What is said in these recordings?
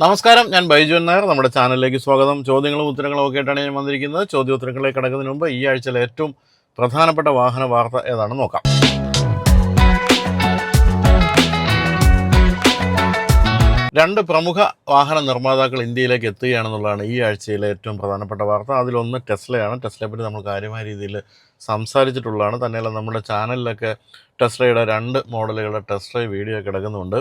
നമസ്കാരം ഞാൻ ബൈജു നായർ. നമ്മുടെ ചാനലിലേക്ക് സ്വാഗതം. ചോദ്യങ്ങളും ഉത്തരങ്ങളും ഒക്കെ ആയിട്ടാണ് ഞാൻ വന്നിരിക്കുന്നത്. ചോദ്യോത്തരങ്ങളിലേക്ക് കടക്കുന്നതിന് മുമ്പ് ഈ ആഴ്ചയിലെ ഏറ്റവും പ്രധാനപ്പെട്ട വാഹന വാർത്ത ഏതാണെന്ന് നോക്കാം. രണ്ട് പ്രമുഖ വാഹന നിർമ്മാതാക്കൾ ഇന്ത്യയിലേക്ക് എത്തുകയാണെന്നുള്ളതാണ് ഈ ആഴ്ചയിലെ ഏറ്റവും പ്രധാനപ്പെട്ട വാർത്ത. അതിലൊന്ന് ടെസ്ലയാണ്. ടെസ്ലയെപ്പറ്റി നമ്മൾ കാര്യമായ രീതിയിൽ സംസാരിച്ചിട്ടുള്ളതാണ്. തന്നെയല്ല നമ്മുടെ ചാനലിലൊക്കെ ടെസ്ലയുടെ രണ്ട് മോഡലുകളുടെ ടെസ്റ്റ് വീഡിയോ കിടക്കുന്നുണ്ട്.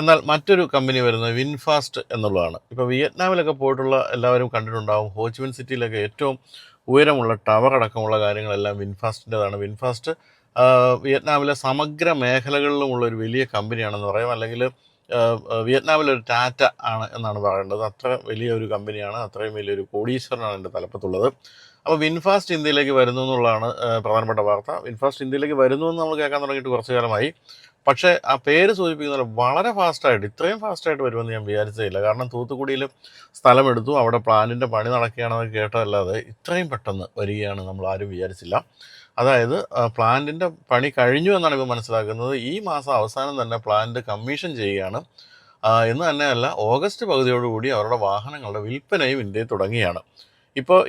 എന്നാൽ മറ്റൊരു കമ്പനി വരുന്നത് വിൻഫാസ്റ്റ് എന്നുള്ളതാണ്. ഇപ്പോൾ വിയറ്റ്നാമിലൊക്കെ പോയിട്ടുള്ള എല്ലാവരും കണ്ടിട്ടുണ്ടാവും. ഹോച്ചിമിൻ സിറ്റിയിലൊക്കെ ഏറ്റവും ഉയരമുള്ള ടവർ അടക്കമുള്ള കാര്യങ്ങളെല്ലാം വിൻഫാസ്റ്റിന്റെതാണ്. വിൻഫാസ്റ്റ് വിയറ്റ്നാമിലെ സമഗ്ര മേഖലകളിലുമുള്ള ഒരു വലിയ കമ്പനിയാണെന്ന് പറയാം. അല്ലെങ്കിൽ വിയറ്റ്നാമിലൊരു ടാറ്റ ആണ് എന്നാണ് പറയേണ്ടത്. അത്ര വലിയ ഒരു കമ്പനിയാണ് അത്രയും വലിയൊരു കോടീശ്വരനാണ് എന്റെ തലപ്പത്തുള്ളത്. അപ്പോൾ വിൻഫാസ്റ്റ് ഇന്ത്യയിലേക്ക് വരുന്നു എന്നുള്ളതാണ് പ്രധാനപ്പെട്ട വാർത്ത. വിൻഫാസ്റ്റ് ഇന്ത്യയിലേക്ക് വരുന്നു എന്ന് നമ്മൾ കേൾക്കാൻ തുടങ്ങിയിട്ട് കുറച്ച് കാലമായി. പക്ഷേ ആ പേര് സൂചിപ്പിക്കുന്ന പോലെ വളരെ ഫാസ്റ്റായിട്ട് ഇത്രയും ഫാസ്റ്റായിട്ട് വരുമെന്ന് ഞാൻ വിചാരിച്ചതില്ല. കാരണം തൂത്തുക്കുടിയിൽ സ്ഥലമെടുത്തു അവിടെ പ്ലാനിന്റെ പണി നടക്കുകയാണെന്ന് കേട്ടതല്ലാതെ ഇത്രയും പെട്ടെന്ന് വരികയാണ് നമ്മൾ ആരും വിചാരിച്ചില്ല. അതായത് പ്ലാന്റിന്റെ പണി കഴിഞ്ഞു എന്നാണ് ഇപ്പോൾ മനസ്സിലാക്കുന്നത്. ഈ മാസം അവസാനം തന്നെ പ്ലാന്റ് കമ്മീഷൻ ചെയ്യുകയാണ്. എന്ന് തന്നെയല്ല ഓഗസ്റ്റ് പകുതിയോടുകൂടി അവരുടെ വാഹനങ്ങളുടെ വിൽപ്പനയും ഇന്ത്യയിൽ തുടങ്ങിയാണ് ഇപ്പോൾ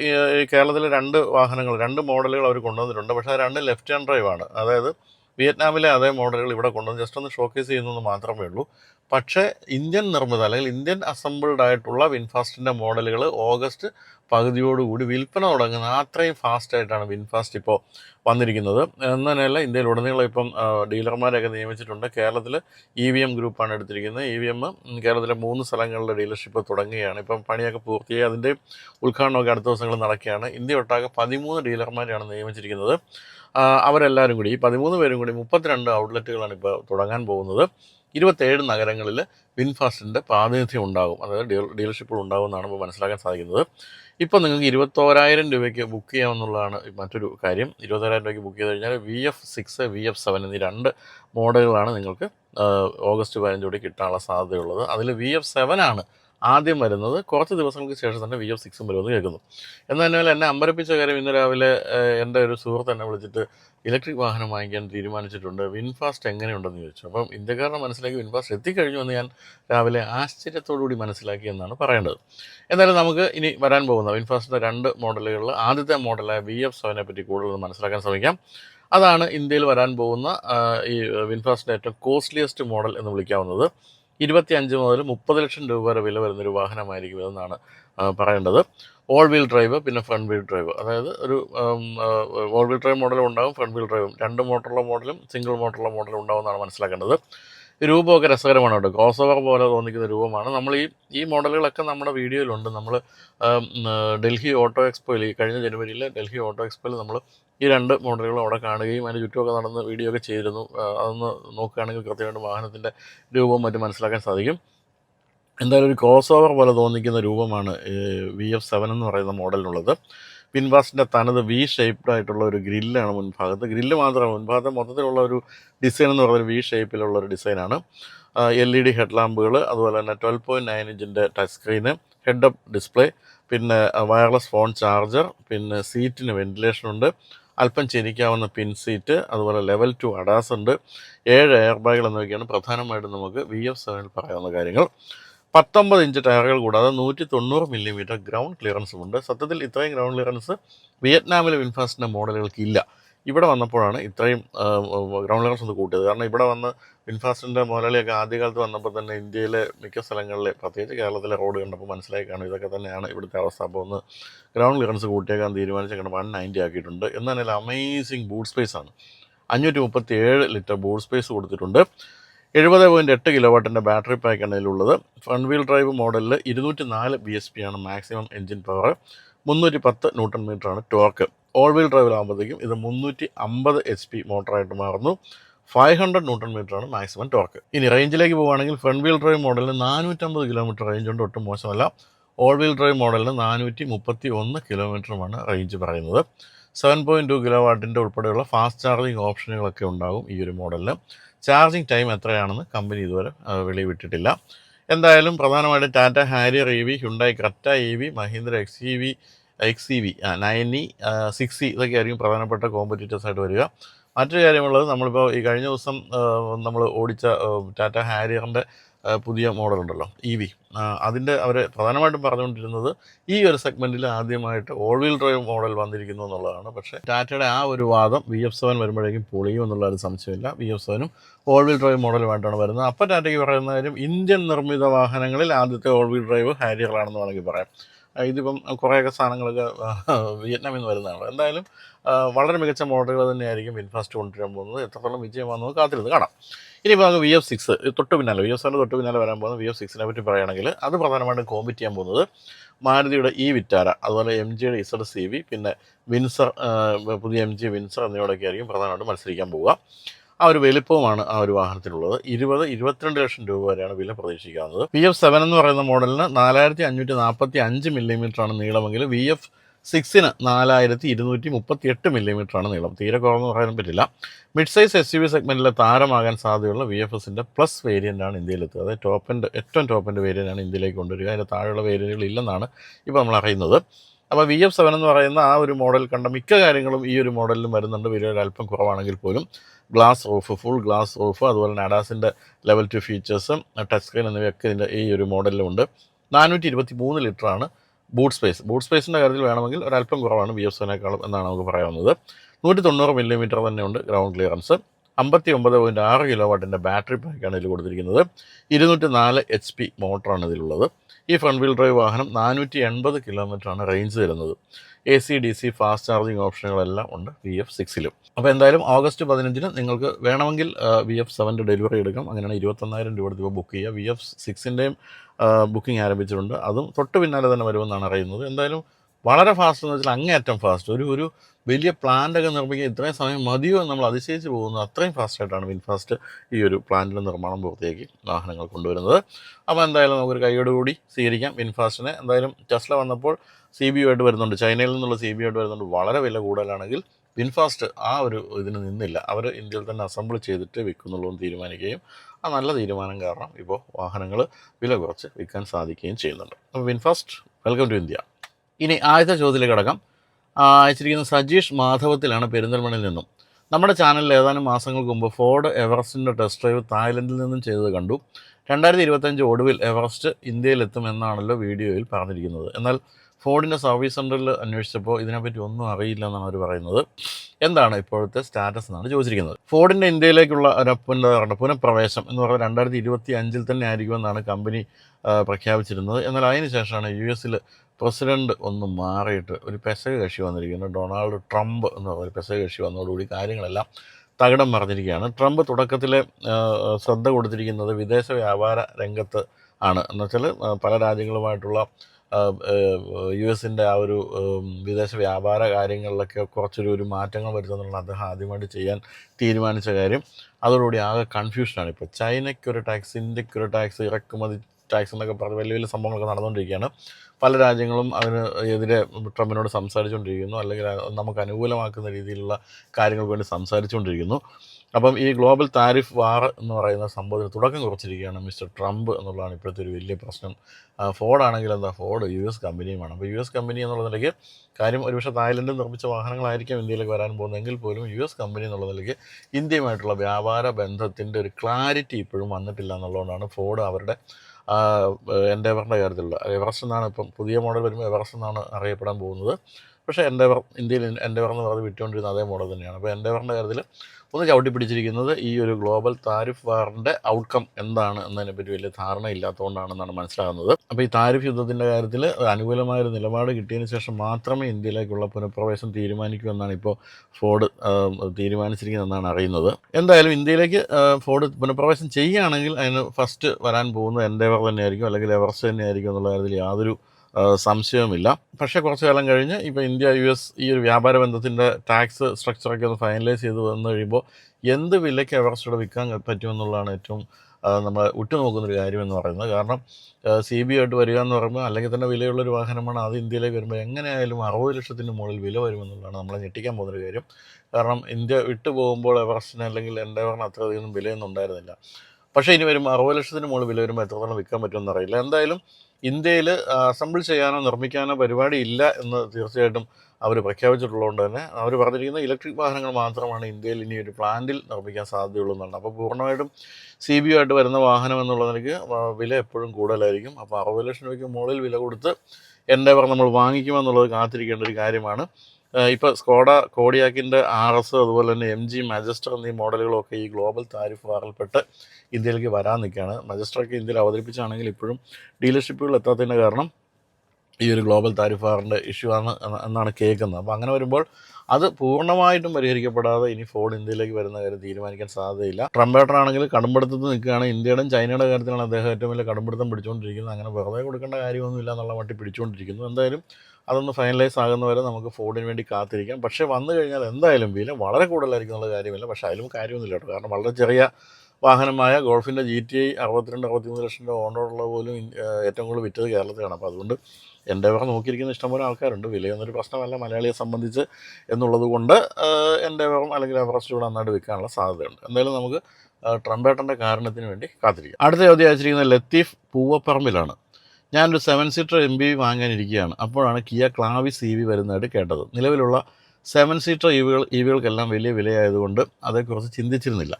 കേരളത്തിലെ രണ്ട് വാഹനങ്ങൾ രണ്ട് മോഡലുകൾ അവർ കൊണ്ടുവന്നിട്ടുണ്ട്. പക്ഷേ രണ്ട് ലെഫ്റ്റ് ഹാൻഡ് ഡ്രൈവ് ആണ് അതായത് വിയറ്റ്നാമിലെ അതേ മോഡലുകൾ ഇവിടെ കൊണ്ടുവന്ന് ജസ്റ്റ് ഒന്ന് ഷോക്കേസ് ചെയ്യുന്നത് മാത്രമേ ഉള്ളൂ. പക്ഷേ ഇന്ത്യൻ നിർമ്മിത അല്ലെങ്കിൽ ഇന്ത്യൻ അസംബിൾഡ് ആയിട്ടുള്ള വിൻഫാസ്റ്റിന്റെ മോഡലുകൾ ഓഗസ്റ്റ് പകുതിയോടുകൂടി വിൽപ്പന തുടങ്ങുന്ന അത്രയും ഫാസ്റ്റായിട്ടാണ് വിൻഫാസ്റ്റ് ഇപ്പോൾ വന്നിരിക്കുന്നത്. എന്ന് തന്നെയല്ല ഇന്ത്യയിൽ ഉടനീളം ഇപ്പം ഡീലർമാരെയൊക്കെ നിയമിച്ചിട്ടുണ്ട്. കേരളത്തിൽ ഇ വി എം ഗ്രൂപ്പാണ് എടുത്തിരിക്കുന്നത്. ഇ വി എം കേരളത്തിലെ മൂന്ന് സ്ഥലങ്ങളിലെ ഡീലർഷിപ്പ് തുടങ്ങുകയാണ്. ഇപ്പം പണിയൊക്കെ പൂർത്തിയായി. അതിന്റെ ഉദ്ഘാടനമൊക്കെ അടുത്ത ദിവസങ്ങളിൽ നടക്കുകയാണ്. ഇന്ത്യ ഒട്ടാകെ പതിമൂന്ന് ഡീലർമാരെയാണ് നിയമിച്ചിരിക്കുന്നത്. അവരെല്ലാവരും കൂടി ഈ പതിമൂന്ന് പേരും കൂടി മുപ്പത്തിരണ്ട് ഔട്ട്ലെറ്റുകളാണ് ഇപ്പോൾ തുടങ്ങാൻ പോകുന്നത്. ഇരുപത്തേഴ് നഗരങ്ങളിൽ വിൻഫാസ്റ്റിന്റെ പ്രാതിനിധ്യം ഉണ്ടാകും. അതായത് ഡീലർഷിപ്പുകൾ ഉണ്ടാകുമെന്നാണ് ഇപ്പോൾ മനസ്സിലാക്കാൻ സാധിക്കുന്നത്. ഇപ്പോൾ നിങ്ങൾക്ക് ഇരുപത്തോരായിരം രൂപയ്ക്ക് ബുക്ക് ചെയ്യാമെന്നുള്ളതാണ് മറ്റൊരു കാര്യം. ഇരുപത്തോരായിരം രൂപയ്ക്ക് ബുക്ക് ചെയ്ത് കഴിഞ്ഞാൽ V F six V F seven എന്നീ രണ്ട് മോഡലുകളാണ് നിങ്ങൾക്ക് ഓഗസ്റ്റ് പതിനഞ്ചോടെ കിട്ടാനുള്ള സാധ്യതയുള്ളത്. അതിൽ വി എഫ് സെവൻ ആണ് ആദ്യം വരുന്നത് കുറച്ച് ദിവസങ്ങൾക്ക് ശേഷം തന്നെ വി എഫ് സിക്സും വരുമെന്ന് കേൾക്കുന്നു. എന്നാൽ തന്നെ എന്നെ അമ്പരപ്പിച്ച കാര്യം ഇന്ന് രാവിലെ എന്റെ ഒരു സുഹൃത്ത് എന്നെ വിളിച്ചിട്ട് ഇലക്ട്രിക് വാഹനം വാങ്ങിക്കാൻ തീരുമാനിച്ചിട്ടുണ്ട്. വിൻഫാസ്റ്റ് എങ്ങനെയുണ്ടെന്ന് ചോദിച്ചു. അപ്പം ഇന്ത്യക്കാരുടെ മനസ്സിലേക്ക് വിൻഫാസ്റ്റ് എത്തിക്കഴിഞ്ഞു എന്ന് ഞാൻ രാവിലെ ആശ്ചര്യത്തോടുകൂടി മനസ്സിലാക്കി എന്നാണ് പറയേണ്ടത്. എന്തായാലും നമുക്ക് ഇനി വരാൻ പോകുന്ന വിൻഫാസ്റ്റിന്റെ രണ്ട് മോഡലുകളിൽ ആദ്യത്തെ മോഡലായ വി എഫ് സെവനെ പറ്റി കൂടുതൽ മനസ്സിലാക്കാൻ ശ്രമിക്കാം. അതാണ് ഇന്ത്യയിൽ വരാൻ പോകുന്ന ഈ വിൻഫാസ്റ്റിന്റെ ഏറ്റവും കോസ്റ്റ്ലിയസ്റ്റ് മോഡൽ എന്ന് വിളിക്കാവുന്നത്. ഇരുപത്തി അഞ്ച് മുതൽ മുപ്പത് ലക്ഷം രൂപ വരെ വില വരുന്നൊരു വാഹനമായിരിക്കും ഇതെന്നാണ് പറയേണ്ടത്. ഓൾ വീൽ ഡ്രൈവ് പിന്നെ ഫ്രണ്ട് വീൽ ഡ്രൈവ് അതായത് ഒരു ഓൾ വീൽ ഡ്രൈവ് മോഡലും ഉണ്ടാകും ഫ്രണ്ട് വീൽ ഡ്രൈവും രണ്ട് മോട്ടറുള്ള മോഡലും സിംഗിൾ മോട്ടറുള്ള മോഡലും ഉണ്ടാകുമെന്നാണ് മനസ്സിലാക്കേണ്ടത്. രൂപമൊക്കെ രസകരമാണ് കേട്ടോ. ക്രോസ് ഓവർ പോലെ തോന്നിക്കുന്ന രൂപമാണ്. നമ്മൾ ഈ ഈ മോഡലുകളൊക്കെ നമ്മുടെ വീഡിയോയിലുണ്ട്. നമ്മൾ ഡൽഹി ഓട്ടോ എക്സ്പോയിൽ ഈ കഴിഞ്ഞ ജനുവരിയിൽ ഡൽഹി ഓട്ടോ എക്സ്പോയിൽ നമ്മൾ ഈ രണ്ട് മോഡലുകളും അവിടെ കാണുകയും അതിന്റെ ചുറ്റുമൊക്കെ നടന്ന് വീഡിയോ ഒക്കെ ചെയ്തിരുന്നു. അതൊന്ന് നോക്കുകയാണെങ്കിൽ കൃത്യമായിട്ട് വാഹനത്തിന്റെ രൂപവും മറ്റും മനസ്സിലാക്കാൻ സാധിക്കും. എന്തായാലും ഒരു ക്രോസ് ഓവർ പോലെ തോന്നിക്കുന്ന രൂപമാണ് വി എഫ് സെവൻ എന്ന് പറയുന്ന മോഡലിനുള്ളത്. പിൻവാസിന്റെ തനത് വി ഷേപ്ഡ് ആയിട്ടുള്ള ഒരു ഗ്രില്ലാണ് മുൻഭാഗത്ത്. ഗ്രില്ല് മാത്രമല്ല മുൻഭാഗത്ത് മൊത്തത്തിലുള്ള ഒരു ഡിസൈൻ എന്ന് പറയുന്നത് വി ഷേപ്പിലുള്ള ഒരു ഡിസൈനാണ് എൽ ഇ ഡി ഹെഡ് ലാമ്പുകൾ അതുപോലെ തന്നെ ട്വൽവ് പോയിന്റ് നയൻ ഇഞ്ചിന്റെ touch screen head up display പിന്നെ വയർലെസ് ഫോൺ ചാർജർ പിന്നെ സീറ്റിന് വെന്റിലേഷൻ ഉണ്ട്. അല്പം ചെരിക്കാവുന്ന പിൻ സീറ്റ് അതുപോലെ ലെവൽ ടു അഡാസ് ഉണ്ട്. ഏഴ് എയർ ബാഗുകൾ എന്നൊക്കെയാണ് പ്രധാനമായിട്ടും നമുക്ക് വി എഫ് സെവനിൽ പറയാവുന്ന കാര്യങ്ങൾ. പത്തൊമ്പത് ഇഞ്ച് ടയറുകൾ കൂടാതെ നൂറ്റി തൊണ്ണൂറ് മില്ലിമീറ്റർ ഗ്രൗണ്ട് ക്ലിയറൻസും ഉണ്ട്. സത്യത്തിൽ ഇത്രയും ഗ്രൗണ്ട് ക്ലിയറൻസ് വിയറ്റ്നാമിലെ വിൻഫാസ്റ്റിന്റെ മോഡലുകൾക്ക് ഇല്ല. ഇവിടെ വന്നപ്പോഴാണ് ഇത്രയും ഗ്രൗണ്ട് ക്ലിയറൻസ് ഒന്ന് കൂട്ടിയത്. കാരണം ഇവിടെ വന്ന് വിൻഫാസ്റ്റിന്റെ മുതലാളിയൊക്കെ ആദ്യകാലത്ത് വന്നപ്പോൾ തന്നെ ഇന്ത്യയിലെ മിക്ക സ്ഥലങ്ങളിലെ പ്രത്യേകിച്ച് കേരളത്തിലെ റോഡ് കണ്ടപ്പോൾ മനസ്സിലായി കാണും ഇതൊക്കെ തന്നെയാണ് ഇവിടുത്തെ അവസ്ഥ. അപ്പോൾ ഒന്ന് ഗ്രൗണ്ട് ക്ലിയറൻസ് കൂട്ടിയേക്കാൻ തീരുമാനിച്ച വൺ നയന്റി ആക്കിയിട്ടുണ്ട്. എന്നാൽ അമേസിങ് ബൂട്ട് സ്പേസ് ആണ്. അഞ്ഞൂറ്റി മുപ്പത്തി ഏഴ് ലിറ്റർ ബൂട്ട് സ്പേസ് കൊടുത്തിട്ടുണ്ട്. എഴുപത് പോയിന്റ് എട്ട് കിലോ വാട്ടിന്റെ ബാറ്ററി പാക്കാണ് ഇതിലുള്ളത് ഫ്രണ്ട് വീൽ ഡ്രൈവ് മോഡലിൽ ഇരുന്നൂറ്റി നാല് ബി എസ് പി ആണ് മാക്സിമം എൻജിൻ പവർ മുന്നൂറ്റി പത്ത് ന്യൂട്ടൺ മീറ്ററാണ് ടോർക്ക് ഓൾ വീൽ ഡ്രൈവിലാകുമ്പോഴത്തേക്കും ഇത് മുന്നൂറ്റി അമ്പത് എച്ച് പി മോട്ടറായിട്ട് മാറുന്നു. ഫൈവ് ഹൺഡ്രഡ് ന്യൂട്ടൺ മീറ്ററാണ് മാക്സിമം ടോർക്ക് ഇനി റേഞ്ചിലേക്ക് പോവുകയാണെങ്കിൽ ഫ്രണ്ട് വീൽ ഡ്രൈവ് മോഡലിന് നാനൂറ്റമ്പത് കിലോമീറ്റർ റേഞ്ച് ഉണ്ട് ഒട്ടും മോശമല്ല. ഓൾ വീൽ ഡ്രൈവ് മോഡലിന് നാനൂറ്റി മുപ്പത്തി ഒന്ന് കിലോമീറ്ററുമാണ് റേഞ്ച് പറയുന്നത്. സെവൻ പോയിന്റ് ടു കിലോ വാട്ടിന്റെ ഉൾപ്പെടെയുള്ള ഫാസ്റ്റ് ചാർജിങ് ഓപ്ഷനുകളൊക്കെ ഉണ്ടാകും ഈ ഒരു മോഡലിന് ചാർജിങ് ടൈം എത്രയാണെന്ന് കമ്പനി ഇതുവരെ വെളിവിട്ടിട്ടില്ല എന്തായാലും പ്രധാനമായിട്ടും Tata Harrier E V Hyundai Creta E V Mahindra X E V X E V nine E six E ഇതൊക്കെ ആയിരിക്കും പ്രധാനപ്പെട്ട കോമ്പറ്റീറ്റേഴ്സ് ആയിട്ട് വരിക. മറ്റൊരു കാര്യമുള്ളത് നമ്മളിപ്പോൾ ഈ കഴിഞ്ഞ ദിവസം നമ്മൾ ഓടിച്ച ടാറ്റ ഹാരിയറിന്റെ പുതിയ മോഡലുണ്ടല്ലോ ഇ വി അതിന്റെ അവർ പ്രധാനമായിട്ടും പറഞ്ഞുകൊണ്ടിരുന്നത് ഈ ഒരു സെഗ്മെന്റിൽ ആദ്യമായിട്ട് ഓൾ വീൽ ഡ്രൈവ് മോഡൽ വന്നിരിക്കുന്നു എന്നുള്ളതാണ്. പക്ഷേ ടാറ്റയുടെ ആ ഒരു വാദം വി എഫ് സെവൻ വരുമ്പോഴേക്കും പൊളിയും എന്നുള്ള ഒരു സംശയമില്ല. വി എഫ് സെവനും ഓൾ വീൽ ഡ്രൈവ് മോഡലുമായിട്ടാണ് വരുന്നത്. അപ്പം ടാറ്റയ്ക്ക് പറയുന്ന കാര്യം ഇന്ത്യൻ നിർമ്മിത വാഹനങ്ങളിൽ ആദ്യത്തെ ഓൾ വീൽ ഡ്രൈവ് ഹാരിയറാണെന്ന് വേണമെങ്കിൽ പറയാം. ഇതിപ്പം കുറേയൊക്കെ സാധനങ്ങളൊക്കെ വിയറ്റ്നാമിൽ നിന്ന് വരുന്നതാണ്. എന്തായാലും വളരെ മികച്ച മോഡലുകൾ തന്നെയായിരിക്കും വിൻഫാസ്റ്റ് കൊണ്ടുവരാൻ പോകുന്നത്. എത്രത്തോളം വിജയമാണെന്ന് കാത്തിരുന്ന് കാണാം. ഇനിയിപ്പോൾ നമുക്ക് വി എഫ് സിക്സ് തൊട്ട് പിന്നാലെ വി എഫ് സാറിന് തൊട്ട് പിന്നാലെ വരാൻ പോകുന്ന വി എഫ് സിക്സിനെ പറ്റി പറയുകയാണെങ്കിൽ അത് പ്രധാനമായിട്ടും കോമ്പറ്റ് ചെയ്യാൻ പോകുന്നത് മാരുതിയുടെ ഇ വിറ്റാര അതുപോലെ എം ജിയുടെ ഇസഡ് സി വി പിന്നെ വിൻസർ പുതിയ എം ജി വിൻസർ എന്നിവയോടൊക്കെ ആയിരിക്കും പ്രധാനമായിട്ടും മത്സരിക്കാൻ പോവുക ആ ഒരു വലിപ്പവുമാണ് ആ ഒരു വാഹനത്തിനുള്ളത് ഇരുപത് ഇരുപത്തിരണ്ട് ലക്ഷം രൂപ വരെയാണ് വില പ്രതീക്ഷിക്കാവുന്നത്. വി എഫ് സെവൻ എന്ന് പറയുന്ന മോഡലിന് നാലായിരത്തി അഞ്ഞൂറ്റി നാൽപ്പത്തി അഞ്ച് മില്ലിമീറ്റർ ആണ് നീളമെങ്കിൽ വി എഫ് സിക്സിന് നാലായിരത്തി ഇരുന്നൂറ്റി മുപ്പത്തി എട്ട് മില്ലിമീറ്റർ ആണ് നീളം. തീരെ കുറവെന്ന് പറയാൻ പറ്റില്ല. Mid size S U V സെഗ്മെന്റിലെ താരമാകാൻ സാധ്യതയുള്ള വി എഫ് എസിന്റെ പ്ലസ് വേരിയന്റാണ് ഇന്ത്യയിലെത്തുക. അതായത് ടോപ്പ് എൻഡ് ഏറ്റവും ടോപ്പ് എൻഡ് വേരിയന്റാണ് ഇന്ത്യയിലേക്ക് കൊണ്ടുവരിക. അതിന്റെ താഴെയുള്ള വേരിയന്റുകൾ ഇല്ലെന്നാണ് ഇപ്പോൾ നമ്മൾ അറിയുന്നത്. അപ്പോൾ വി എഫ് സെവൻ എന്ന് പറയുന്ന ആ ഒരു മോഡൽ കണ്ട മിക്ക കാര്യങ്ങളും ഈ ഒരു മോഡലിലും വരുന്നുണ്ട്. വില ഒരു അല്പം കുറവാണെങ്കിൽ പോലും. Glass roof full glass roof അതുപോലെ തന്നെ അഡാസിന്റെ ലെവൽ ടു ഫീച്ചേഴ്സും ടച്ച് സ്ക്രീൻ എന്നിവയൊക്കെ ഇതിന്റെ ഈ ഒരു മോഡലിലുണ്ട് നാനൂറ്റി ഇരുപത്തി മൂന്ന് ലിറ്ററാണ് ബൂട്ട് സ്പേസ്. ബൂട്ട് സ്പേസിന്റെ കാര്യത്തിൽ വേണമെങ്കിൽ ഒരല്പം കുറവാണ് ബി എഫ് സോനേക്കാളും എന്നാണ് നമുക്ക് പറയാവുന്നത്. നൂറ്റി തൊണ്ണൂറ് മില്ലിമീറ്റർ തന്നെയുണ്ട് ഗ്രൗണ്ട് ക്ലിയറൻസ് അമ്പത്തി ഒമ്പത് പോയിന്റ് ആറ് കിലോ വാട്ടിന്റെ ബാറ്ററി പാക്കാണ് ഇതിൽ കൊടുത്തിരിക്കുന്നത്. ഇരുന്നൂറ്റി നാല് എച്ച് പി മോട്ടറാണ് ഇതിലുള്ളത്. ഈ ഫ്രണ്ട് വീൽ ഡ്രൈവ് വാഹനം നാനൂറ്റി എൺപത് കിലോമീറ്ററാണ് റേഞ്ച് തരുന്നത്. A C D C fast charging ഓപ്ഷനുകളെല്ലാം ഉണ്ട് വി എഫ് സിക്സിലും അപ്പോൾ എന്തായാലും ഓഗസ്റ്റ് പതിനഞ്ചിന് നിങ്ങൾക്ക് വേണമെങ്കിൽ വി എഫ് സെവന്റെ ഡെലിവറി എടുക്കാം. അങ്ങനെയാണ് ഇരുപത്തൊന്നായിരം രൂപ ഇപ്പോൾ ബുക്ക് ചെയ്യുക. വി എഫ് സിക്സിന്റെയും ബുക്കിംഗ് ആരംഭിച്ചിട്ടുണ്ട്. അതും തൊട്ട് പിന്നാലെ തന്നെ വരുമെന്നാണ് അറിയുന്നത്. എന്തായാലും വളരെ ഫാസ്റ്റ് എന്ന് വെച്ചാൽ അങ്ങേയറ്റം ഫാസ്റ്റ് ഒരു ഒരു വലിയ പ്ലാന്റൊക്കെ നിർമ്മിക്കാൻ ഇത്രയും സമയം മതിയോ എന്ന് നമ്മൾ അതിശയിച്ച് പോകുന്നത് അത്രയും ഫാസ്റ്റായിട്ടാണ് വിൻഫാസ്റ്റ് ഈ ഒരു പ്ലാന്റിന്റെ നിർമ്മാണം പൂർത്തിയാക്കി വാഹനങ്ങൾ കൊണ്ടുവരുന്നത്. അപ്പോൾ എന്തായാലും നമുക്കൊരു കൈയോടുകൂടി സ്വീകരിക്കാം വിൻഫാസ്റ്റിനെ എന്തായാലും ടെസ്ല വന്നപ്പോൾ സി ബി ആയിട്ട് വരുന്നുണ്ട്. ചൈനയിൽ നിന്നുള്ള സി ബി ആയിട്ട് വരുന്നുണ്ട്. വളരെ വില കൂടുതലാണെങ്കിൽ വിൻഫാസ്റ്റ് ആ ഒരു ഇതിന് നിന്നില്ല. അവർ ഇന്ത്യയിൽ തന്നെ അസംബിൾ ചെയ്തിട്ട് വിൽക്കുന്നുള്ളൂ തീരുമാനിക്കുകയും ആ നല്ല തീരുമാനം കാരണം ഇപ്പോൾ വാഹനങ്ങൾ വില കുറച്ച് വിൽക്കാൻ സാധിക്കുകയും ചെയ്യുന്നുണ്ട്. അപ്പോൾ വിൻഫാസ്റ്റ് വെൽക്കം ടു ഇന്ത്യ. ഇനി ആദ്യത്തെ ചോദ്യത്തിലേക്ക് കിടക്കാം. അയച്ചിരിക്കുന്ന സജീഷ് മാധവത്തിലാണ് പെരിന്തൽമണിൽ നിന്നും. നമ്മുടെ ചാനലിൽ ഏതാനും മാസങ്ങൾക്ക് മുമ്പ് ഫോർഡ് എവറസ്റ്റിന്റെ ടെസ്റ്റ് ഡ്രൈവ് തായ്ലൻഡിൽ നിന്നും ചെയ്തത് കണ്ടു. രണ്ടായിരത്തി ഇരുപത്തഞ്ച് ഒടുവിൽ എവറസ്റ്റ് ഇന്ത്യയിലെത്തുമെന്നാണല്ലോ വീഡിയോയിൽ പറഞ്ഞിരിക്കുന്നത്. എന്നാൽ ഫോർഡിന്റെ സർവീസ് സെന്ററിൽ അന്വേഷിച്ചപ്പോൾ ഇതിനെപ്പറ്റി ഒന്നും അറിയില്ല എന്നാണ് അവർ പറയുന്നത്. എന്താണ് ഇപ്പോഴത്തെ സ്റ്റാറ്റസ് എന്നാണ് ചോദിച്ചിരിക്കുന്നത്. ഫോർഡിന്റെ ഇന്ത്യയിലേക്കുള്ള എന്താ പറയുക പുനഃപ്രവേശം എന്ന് പറയുന്നത് രണ്ടായിരത്തി ഇരുപത്തി അഞ്ചിൽ തന്നെ ആയിരിക്കുമെന്നാണ് കമ്പനി പ്രഖ്യാപിച്ചിരുന്നത്. എന്നാൽ അതിന് ശേഷമാണ് യു എസിൽ പ്രസിഡന്റ് ഒന്ന് മാറിയിട്ട് ഒരു പെസക കക്ഷി വന്നിരിക്കുന്നത് ഡൊണാൾഡ് ട്രംപ് എന്ന് പറഞ്ഞ പെസക കക്ഷി വന്നതോടുകൂടി കാര്യങ്ങളെല്ലാം തകിടം മറിഞ്ഞിരിക്കുകയാണ്. ട്രംപ് തുടക്കത്തിൽ ശ്രദ്ധ കൊടുത്തിരിക്കുന്നത് വിദേശ വ്യാപാര രംഗത്ത് ആണ്. എന്നുവെച്ചാൽ പല രാജ്യങ്ങളുമായിട്ടുള്ള യു എസിന്റെ ആ ഒരു വിദേശ വ്യാപാര കാര്യങ്ങളിലൊക്കെ കുറച്ചൊരു ഒരു മാറ്റങ്ങൾ വരുത്തുന്നുള്ള അദ്ദേഹം ആദ്യമായിട്ട് ചെയ്യാൻ തീരുമാനിച്ച കാര്യം. അതോടുകൂടി ആകെ കൺഫ്യൂഷനാണ് ഇപ്പോൾ ചൈനയ്ക്കൊരു ടാക്സ് ഇന്ത്യക്കൊരു ടാക്സ് ഇറക്കുമതി ടാക്സ് എന്നൊക്കെ പറഞ്ഞ് വലിയ വലിയ സംഭവങ്ങളൊക്കെ നടന്നുകൊണ്ടിരിക്കുകയാണ്. പല രാജ്യങ്ങളും അതിന് എതിരെ ട്രംപിനോട് സംസാരിച്ചുകൊണ്ടിരിക്കുന്നു. അല്ലെങ്കിൽ നമുക്ക് അനുകൂലമാക്കുന്ന രീതിയിലുള്ള കാര്യങ്ങൾക്ക് വേണ്ടി സംസാരിച്ചുകൊണ്ടിരിക്കുന്നു. അപ്പം ഈ ഗ്ലോബൽ താരിഫ് വാർ എന്ന് പറയുന്ന സംഭവത്തിന് തുടക്കം കുറച്ചിരിക്കുകയാണ് മിസ്റ്റർ ട്രംപ് എന്നുള്ളതാണ് ഇപ്പോഴത്തെ ഒരു വലിയ പ്രശ്നം. ഫോർഡ് ആണെങ്കിൽ എന്താ ഫോർഡ് യു എസ് കമ്പനിയുമാണ്. അപ്പോൾ യു എസ് കമ്പനി എന്നുള്ള നിലയ്ക്ക് കാര്യം ഒരുപക്ഷെ തായ്ലൻഡിൽ നിർമ്മിച്ച വാഹനങ്ങളായിരിക്കും ഇന്ത്യയിലേക്ക് വരാൻ പോകുന്നതെങ്കിൽ പോലും യു എസ് കമ്പനി എന്നുള്ള നിലയ്ക്ക് ഇന്ത്യയുമായിട്ടുള്ള വ്യാപാര ബന്ധത്തിന്റെ ഒരു ക്ലാരിറ്റി ഇപ്പോഴും വന്നിട്ടില്ല എന്നുള്ളതുകൊണ്ടാണ് ഫോർഡ് അവരുടെ എൻഡേവറിന്റെ കാര്യത്തിലുള്ള. എവറസ്റ്റ് എന്നാണ് ഇപ്പം പുതിയ മോഡൽ വരുമ്പോൾ എവറസ്റ്റ് എന്നാണ് അറിയപ്പെടാൻ പോകുന്നത്. പക്ഷേ എൻഡേവർ ഇന്ത്യയിൽ എൻഡേവർ എന്ന് പറഞ്ഞ് വിറ്റുകൊണ്ടിരുന്ന അതേ മോഡൽ തന്നെയാണ്. അപ്പോൾ എൻഡേവറിന്റെ കാര്യത്തിൽ ഒന്ന് ചവിട്ടി പിടിച്ചിരിക്കുന്നത് ഈ ഒരു ഗ്ലോബൽ താരിഫ് വാറിന്റെ ഔട്ട്കം എന്താണ് എന്നതിനെ എന്നതിനെപ്പറ്റി വലിയ ധാരണ ഇല്ലാത്തതുകൊണ്ടാണെന്നാണ് മനസ്സിലാകുന്നത്. അപ്പോൾ ഈ താരിഫ് യുദ്ധത്തിന്റെ കാര്യത്തിൽ അനുകൂലമായൊരു നിലപാട് കിട്ടിയതിന് ശേഷം മാത്രമേ ഇന്ത്യയിലേക്കുള്ള പുനഃപ്രവേശം തീരുമാനിക്കൂ എന്നാണ് ഇപ്പോൾ ഫോർഡ് തീരുമാനിച്ചിരിക്കുന്നതെന്നാണ് അറിയുന്നത്. എന്തായാലും ഇന്ത്യയിലേക്ക് ഫോർഡ് പുനഃപ്രവേശം ചെയ്യുകയാണെങ്കിൽ അതിന് ഫസ്റ്റ് വരാൻ പോകുന്നത് എൻഡേവർ തന്നെയായിരിക്കും അല്ലെങ്കിൽ എവർസ് തന്നെയായിരിക്കും എന്നുള്ള കാര്യത്തിൽ യാതൊരു സംശയവുമില്ല. പക്ഷേ കുറച്ച് കാലം കഴിഞ്ഞ് ഇപ്പോൾ ഇന്ത്യ യു എസ് ഈ ഒരു വ്യാപാര ബന്ധത്തിന്റെ ടാക്സ് സ്ട്രക്ചറൊക്കെ ഒന്ന് ഫൈനലൈസ് ചെയ്ത് വന്നു കഴിയുമ്പോൾ എന്ത് വിലയ്ക്ക് എവറസ്റ്റോടെ വിൽക്കാൻ പറ്റുമെന്നുള്ളതാണ് ഏറ്റവും നമ്മൾ ഉറ്റുനോക്കുന്നൊരു കാര്യം എന്ന് പറയുന്നത്. കാരണം സി ബി ആയിട്ട് വരിക എന്ന് പറയുമ്പോൾ അല്ലെങ്കിൽ തന്നെ വിലയുള്ളൊരു വാഹനമാണ് അത് ഇന്ത്യയിലേക്ക് വരുമ്പോൾ എങ്ങനെയായാലും അറുപത് ലക്ഷത്തിന് മുകളിൽ വില വരുമെന്നുള്ളതാണ് നമ്മളെ ഞെട്ടിക്കാൻ പോകുന്നൊരു കാര്യം. കാരണം ഇന്ത്യ വിട്ടു പോകുമ്പോൾ എവറസ്റ്റിന് അല്ലെങ്കിൽ എൻഡേവറിന് അത്രയധികം വിലയൊന്നും ഉണ്ടായിരുന്നില്ല. പക്ഷേ ഇനി വരുമ്പോൾ അറുപത് ലക്ഷത്തിന് മുകളിൽ വില വരുമ്പോൾ എത്രത്തോളം വിൽക്കാൻ പറ്റുമെന്നറിയില്ല എന്തായാലും ഇന്ത്യയിൽ അസംബിൾ ചെയ്യാനോ നിർമ്മിക്കാനോ പരിപാടി ഇല്ല എന്ന് തീർച്ചയായിട്ടും അവർ പ്രഖ്യാപിച്ചിട്ടുള്ളതുകൊണ്ട് തന്നെ അവർ പറഞ്ഞിരിക്കുന്ന ഇലക്ട്രിക് വാഹനങ്ങൾ മാത്രമാണ് ഇന്ത്യയിൽ ഇനി ഒരു പ്ലാന്റിൽ നിർമ്മിക്കാൻ സാധ്യതയുള്ളൂ എന്നാണ്. അപ്പോൾ പൂർണമായിട്ടും സി ബി ആയിട്ട് വരുന്ന വാഹനം എന്നുള്ള നിലയ്ക്ക് വില എപ്പോഴും കൂടുതലായിരിക്കും. അപ്പോൾ അറുപത് ലക്ഷം രൂപയ്ക്ക് മുകളിൽ വില കൊടുത്ത് എൻഡേവർ നമ്മൾ വാങ്ങിക്കുമെന്നുള്ളത് കാത്തിരിക്കേണ്ട ഒരു കാര്യമാണ്. ഇപ്പോൾ സ്കോഡ കോഡിയാക്കിന്റെ ആർ എസ് അതുപോലെ തന്നെ എം ജി മാജസ്റ്റർ എന്നീ മോഡലുകളൊക്കെ ഈ ഗ്ലോബൽ താരിഫ് വാറിൽപ്പെട്ട് ഇന്ത്യയിലേക്ക് വരാൻ നിൽക്കുകയാണ്. മജിസ്ട്രൊക്കെ ഇന്ത്യയിൽ അവതരിപ്പിച്ചാണെങ്കിൽ ഇപ്പോഴും ഡീലർഷിപ്പുകൾ എത്താത്തതിന്റെ കാരണം ഈ ഒരു ഗ്ലോബൽ താരിഫാറിന്റെ ഇഷ്യൂ ആണ് എന്നാണ് കേൾക്കുന്നത്. അപ്പോൾ അങ്ങനെ വരുമ്പോൾ അത് പൂർണമായിട്ടും പരിഹരിക്കപ്പെടാതെ ഇനി ഫോൺ ഇന്ത്യയിലേക്ക് വരുന്ന കാര്യം തീരുമാനിക്കാൻ സാധ്യതയില്ല. ട്രംപേട്ടറാണെങ്കിൽ കടുംപിടുത്തത്തിൽ നിൽക്കുകയാണ്. ഇന്ത്യയുടെയും ചൈനയുടെ കാര്യത്തിലാണ് അദ്ദേഹം ഏറ്റവും വലിയ കടുംപിടുത്തം പിടിച്ചുകൊണ്ടിരിക്കുന്നത്. അങ്ങനെ വെറുതെ കൊടുക്കേണ്ട കാര്യമൊന്നുമില്ല എന്നുള്ള മട്ടി പിടിച്ചുകൊണ്ടിരിക്കുന്നു. എന്തായാലും അതൊന്ന് ഫൈനലൈസ് ആകുന്നവരെ നമുക്ക് ഫോണിന് വേണ്ടി കാത്തിരിക്കാം. പക്ഷേ വന്നു കഴിഞ്ഞാൽ എന്തായാലും വില വളരെ കൂടുതലായിരിക്കും എന്നുള്ള കാര്യമില്ല. പക്ഷേ അതിലും കാര്യമൊന്നുമില്ല കേട്ടോ. കാരണം വളരെ ചെറിയ വാഹനമായ ഗോൾഫിന്റെ ജി ടി ഐ അറുപത്തിരണ്ട് അറുപത്തിമൂന്ന് ലക്ഷം രൂപ ഓണറുള്ള പോലും ഏറ്റവും കൂടുതൽ വിറ്റത് കേരളത്തിലാണ്. അപ്പോൾ അതുകൊണ്ട് എന്റെ വക നോക്കിയിരിക്കുന്ന ഇഷ്ടംപോലെ ആൾക്കാരുണ്ട്. വിലയൊന്നൊരു പ്രശ്നമല്ല. മലയാളിയെ സംബന്ധിച്ച് എന്നുള്ളത് കൊണ്ട് എന്റെ വകം അല്ലെങ്കിൽ എവറസ്റ്റ് ഇവിടെ നന്നായിട്ട് വിൽക്കാനുള്ള സാധ്യതയുണ്ട്. എന്തായാലും നമുക്ക് ട്രംപേട്ടന്റെ കാരണത്തിന് വേണ്ടി കാത്തിരിക്കാം. അടുത്ത ചോദ്യം അയച്ചിരിക്കുന്നത് ലത്തീഫ് പൂവപ്പറമ്പിലാണ്. ഞാനൊരു സെവൻ സീറ്റർ എം ബി വാങ്ങാനിരിക്കുകയാണ് അപ്പോഴാണ് കിയ ക്ലാവിസ് ഇ വി വരുന്നതായിട്ട് കേട്ടത്. നിലവിലുള്ള സെവൻ സീറ്റർ ഇവികൾ ഇവികൾക്കെല്ലാം ഇ വികൾക്കെല്ലാം വലിയ വിലയായതുകൊണ്ട് അതേക്കുറിച്ച് ചിന്തിച്ചിരുന്നില്ല.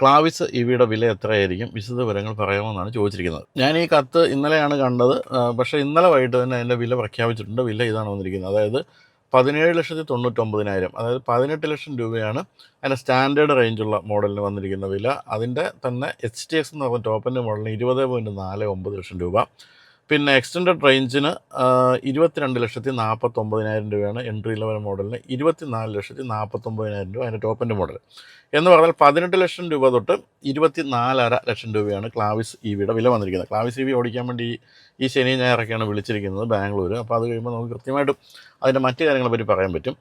ക്ലാവിസ് ഇ വിയുടെ വില എത്രയായിരിക്കും? വിശദ വിവരങ്ങൾ പറയാമെന്നാണ് ചോദിച്ചിരിക്കുന്നത്. ഞാൻ ഈ കത്ത് ഇന്നലെയാണ് കണ്ടത്. പക്ഷേ ഇന്നലെ വൈകിട്ട് തന്നെ അതിന്റെ വില പ്രഖ്യാപിച്ചിട്ടുണ്ട്. വില ഇതാണ് വന്നിരിക്കുന്നത്. അതായത് പതിനേഴ് ലക്ഷത്തി തൊണ്ണൂറ്റൊമ്പതിനായിരം. അതായത് പതിനെട്ട് ലക്ഷം രൂപയാണ് അതിന്റെ സ്റ്റാൻഡേർഡ് റേഞ്ചുള്ള മോഡലിന് വന്നിരിക്കുന്ന വില. അതിന്റെ തന്നെ എച്ച് ടി എക്സ് എന്ന് പറഞ്ഞ ടോപ്പിന്റെ മോഡലിന് ഇരുപത് പോയിന്റ് നാല് ഒമ്പത് ലക്ഷം രൂപ. പിന്നെ എക്സ്റ്റൻഡഡ് റേഞ്ചിന് ഇരുപത്തിരണ്ട് ലക്ഷത്തി നാൽപ്പത്തൊമ്പതിനായിരം രൂപയാണ് എൻട്രി ലെവൽ മോഡലിന് ഇരുപത്തിനാല് ലക്ഷത്തി നാൽപ്പത്തൊമ്പതിനായിരം രൂപ അതിന്റെ ടോപ്പിന്റെ മോഡൽ എന്ന് പറഞ്ഞാൽ പതിനെട്ട് ലക്ഷം രൂപ തൊട്ട് ഇരുപത്തി നാലര ലക്ഷം രൂപയാണ് ക്ലാവിസ് ഇ വിയുടെ വില വന്നിരിക്കുന്നത്. ക്ലാവിസ് ഇ വി ഓടിക്കാൻ വേണ്ടി ഈ- ശനി ഞായറൊക്കെയാണ് വിളിച്ചിരിക്കുന്നത് ബാംഗ്ലൂർ അപ്പോൾ അത് കഴിയുമ്പോൾ നമുക്ക് കൃത്യമായിട്ടും അതിന്റെ മറ്റു കാര്യങ്ങളെപ്പറ്റി പറയാൻ പറ്റും.